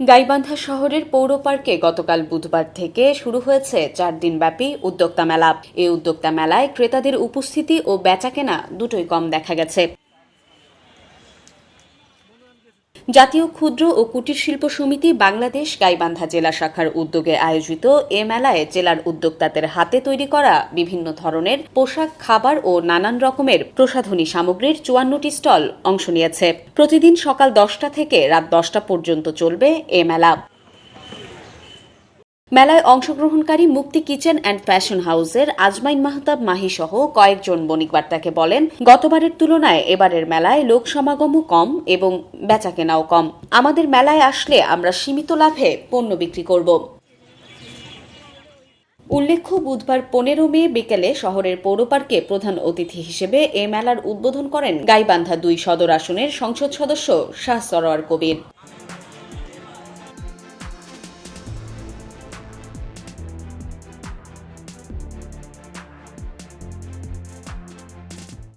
গাইবান্ধা শহরের পৌর পার্কে গতকাল বুধবার থেকে শুরু হয়েছে চার দিনব্যাপী উদ্যোক্তা মেলা। এই উদ্যোক্তা মেলায় ক্রেতাদের উপস্থিতি ও বেচাকেনা দুটোই কম দেখা গেছে। জাতীয় ক্ষুদ্র ও কুটির শিল্প সমিতি বাংলাদেশ গাইবান্ধা জেলা শাখার উদ্যোগে আয়োজিত এ মেলায় জেলার উদ্যোক্তাদের হাতে তৈরি করা বিভিন্ন ধরনের পোশাক, খাবার ও নানান রকমের প্রসাধনী সামগ্রীর চুয়ান্নটি স্টল অংশ নিয়েছে। প্রতিদিন সকাল দশটা থেকে রাত দশটা পর্যন্ত চলবে এ মেলা। মেলায় অংশগ্রহণকারী মুক্তি কিচেন অ্যান্ড ফ্যাশন হাউসের আজমাইন মাহতাব মাহি সহ কয়েকজন বণিকবার্তাকে বলেন, গতবারের তুলনায় এবারের মেলায় লোক সমাগমও কম এবং বেচাকেনাও কম। আমাদের মেলায় আসলে আমরা সীমিত লাভে পণ্য বিক্রি করব। উল্লেখ্য, বুধবার পনেরো মে বিকেলে শহরের পৌরপার্কে প্রধান অতিথি হিসেবে এ মেলার উদ্বোধন করেন গাইবান্ধা দুই সদর আসনের সংসদ সদস্য শাহ সরোয়ার কবির।